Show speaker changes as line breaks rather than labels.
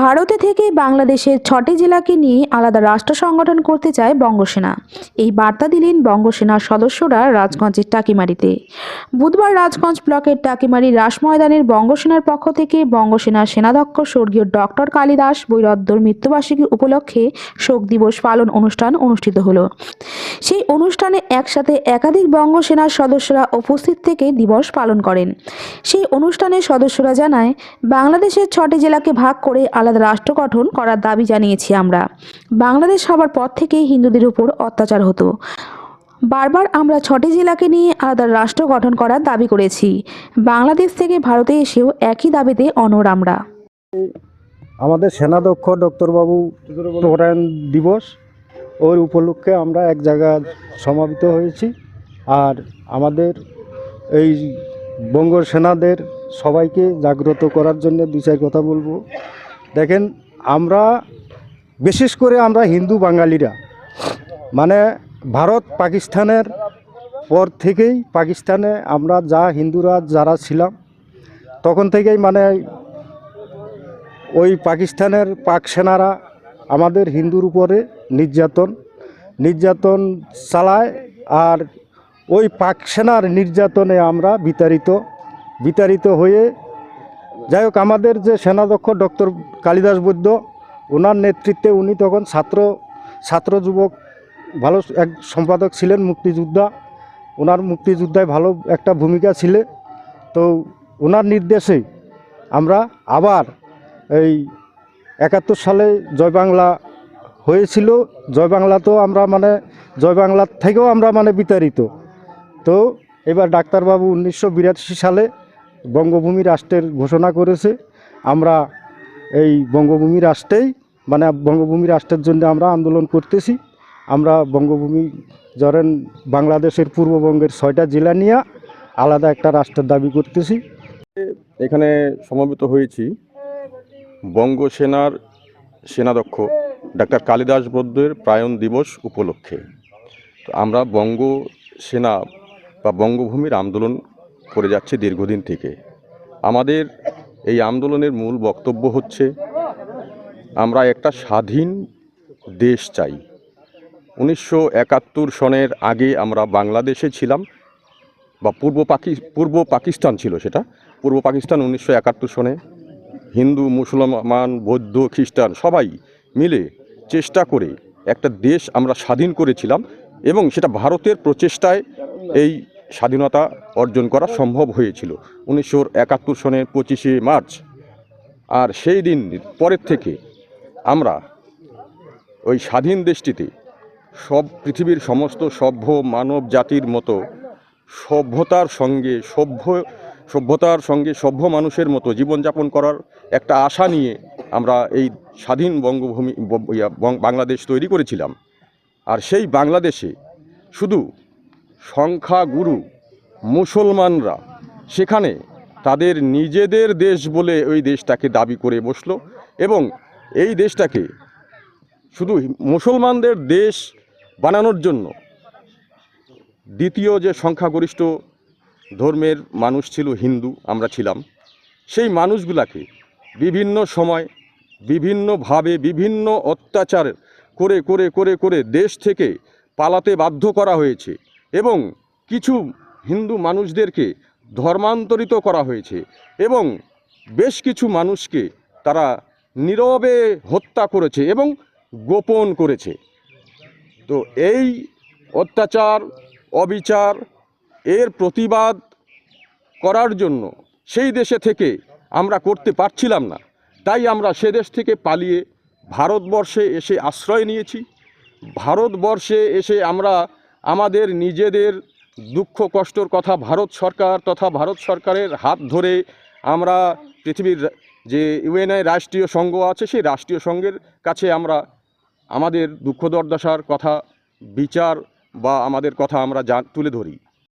ভারতে থেকে বাংলাদেশের ছটি জেলাকে নিয়ে আলাদা রাষ্ট্র সংগঠন করতে চায় বঙ্গসেনা। এই বার্তা দিলেন বঙ্গসেনার সদস্যরা রাজগঞ্জের টাকিমারিতে। বুধবার রাজগঞ্জ ব্লকের টাকিমারি রাস ময়দানের বঙ্গসেনার পক্ষ থেকে বঙ্গসেনার সেনাধ্যক্ষ স্বর্গীয় ডক্টর কালিদাস বৈরদ্দর মৃত্যুবার্ষিকী উপলক্ষে শোক দিবস পালন অনুষ্ঠান অনুষ্ঠিত হলো। সেই অনুষ্ঠানে একসাথে একাধিক বঙ্গসেনার সদস্যরা উপস্থিত থেকে দিবস পালন করেন। সেই অনুষ্ঠানে সদস্যরা জানায়, বাংলাদেশের ছটি জেলাকে ভাগ করে আলাদা রাষ্ট্র গঠন করার দাবি জানিয়েছি আমরা। বাংলাদেশ হবার পর থেকেই হিন্দুদের উপর অত্যাচার হতো। বারবার আমরা ছটি জেলাকে নিয়ে আলাদা রাষ্ট্র গঠন করার দাবি করেছি। বাংলাদেশ থেকে ভারতে এসেও একই দাবিতে অনড় আমরা।
আমাদের সেনাধ্যক্ষ ডক্টরবাবু প্রণয়ন দিবস, ওর উপলক্ষে আমরা এক জায়গায় সমাবেত হয়েছি। আর আমাদের এই বঙ্গ সেনাদের সবাইকে জাগ্রত করার জন্য দু চার কথা বলব। দেখেন, আমরা, বিশেষ করে আমরা হিন্দু বাঙালিরা মানে ভারত পাকিস্তানের পর থেকেই পাকিস্তানে আমরা যা হিন্দুরা যারা ছিলাম, তখন থেকেই মানে ওই পাকিস্তানের পাক সেনারা আমাদের হিন্দুর উপরে নির্যাতন নির্যাতন চালায় আর ওই পাক সেনার নির্যাতনে আমরা বিতাড়িত বিতাড়িত হয়ে যাই হোক আমাদের যে সেনাধ্যক্ষ ডক্টর কালিদাস বৈদ্য, ওনার নেতৃত্বে উনি তখন ছাত্র ছাত্র যুবক, ভালো এক সম্পাদক ছিলেন মুক্তিযোদ্ধা। ওনার মুক্তিযোদ্ধায় ভালো একটা ভূমিকা ছিলে। তো ওনার নির্দেশে আমরা আবার এই একাত্তর সালে জয় বাংলা হয়েছিল। জয় বাংলাতেও আমরা মানে জয় বাংলার থেকেও আমরা মানে বিতাড়িত। তো এবার ডাক্তারবাবু উনিশশো বিরাশি সালে বঙ্গভূমি রাষ্ট্রের ঘোষণা করেছে। আমরা এই বঙ্গভূমি রাষ্ট্রেই মানে বঙ্গভূমি রাষ্ট্রের জন্য আমরা আন্দোলন করতেছি। আমরা বঙ্গভূমি ধরেন বাংলাদেশের পূর্ববঙ্গের ছয়টা জেলা নিয়ে আলাদা একটা রাষ্ট্রের দাবি করতেছি।
এখানে সমবেত হয়েছি বঙ্গ সেনার সেনাধ্যক্ষ ডাক্তার কালিদাস বৈদ্যের প্রায়ণ দিবস উপলক্ষে। তো আমরা বঙ্গ সেনা বা বঙ্গভূমির আন্দোলন করে যাচ্ছে দীর্ঘদিন থেকে। আমাদের এই আন্দোলনের মূল বক্তব্য হচ্ছে, আমরা একটা স্বাধীন দেশ চাই। উনিশশো একাত্তর সনের আগে আমরা বাংলাদেশে ছিলাম, বা পূর্ব পাকি, পূর্ব পাকিস্তান ছিল সেটা। পূর্ব পাকিস্তান উনিশশো একাত্তর সনে, হিন্দু, মুসলমান, বৌদ্ধ, খ্রিস্টান সবাই মিলে চেষ্টা করে একটা দেশ আমরা স্বাধীন করেছিলাম এবং সেটা ভারতের প্রচেষ্টায় এই স্বাধীনতা অর্জন করা সম্ভব হয়েছিল। উনিশশো একাত্তর সনের পঁচিশে মার্চ। আর সেই দিন পরের থেকে আমরা ওই স্বাধীন দেশটিতে সব পৃথিবীর সমস্ত সভ্য মানব জাতির মতো সভ্যতার সঙ্গে সভ্য, সভ্যতার সঙ্গে সভ্য মানুষের মতো জীবনযাপন করার একটা আশা নিয়ে আমরা এই স্বাধীন বঙ্গভূমি বাংলাদেশ তৈরি করেছিলাম। আর সেই বাংলাদেশে শুধু সংখ্যাগুরু মুসলমানরা। সেখানে তাদের নিজেদের দেশ বলে ওই দেশটাকে দাবি করে বসল এবং এই দেশটাকে শুধু মুসলমানদের দেশ বানানোর জন্য দ্বিতীয় যে সংখ্যাগরিষ্ঠ ধর্মের মানুষ ছিল হিন্দু, আমরা ছিলাম। সেই মানুষগুলাকে বিভিন্ন সময় বিভিন্নভাবে বিভিন্ন অত্যাচার করে করে করে করে দেশ থেকে পালাতে বাধ্য করা হয়েছে। এবং কিছু হিন্দু মানুষদেরকে ধর্মান্তরিত করা হয়েছে এবং বেশ কিছু মানুষকে তারা নীরবে হত্যা করেছে এবং গোপন করেছে। তো এই অত্যাচার, অবিচার, এর প্রতিবাদ করার জন্য সেই দেশে থেকে আমরা করতে পারছিলাম না। তাই আমরা সে দেশ থেকে পালিয়ে ভারতবর্ষে এসে আশ্রয় নিয়েছি। ভারতবর্ষে এসে আমরা আমাদের নিজেদের দুঃখ কষ্টর কথা ভারত সরকার তথা ভারত সরকারের হাত ধরে আমরা পৃথিবীর যে ইউএনআই রাষ্ট্রীয় সংঘ আছে, সেই রাষ্ট্রীয় সংঘের কাছে আমরা আমাদের দুঃখ দুর্দশার কথা, বিচার বা আমাদের কথা আমরা তুলে ধরি।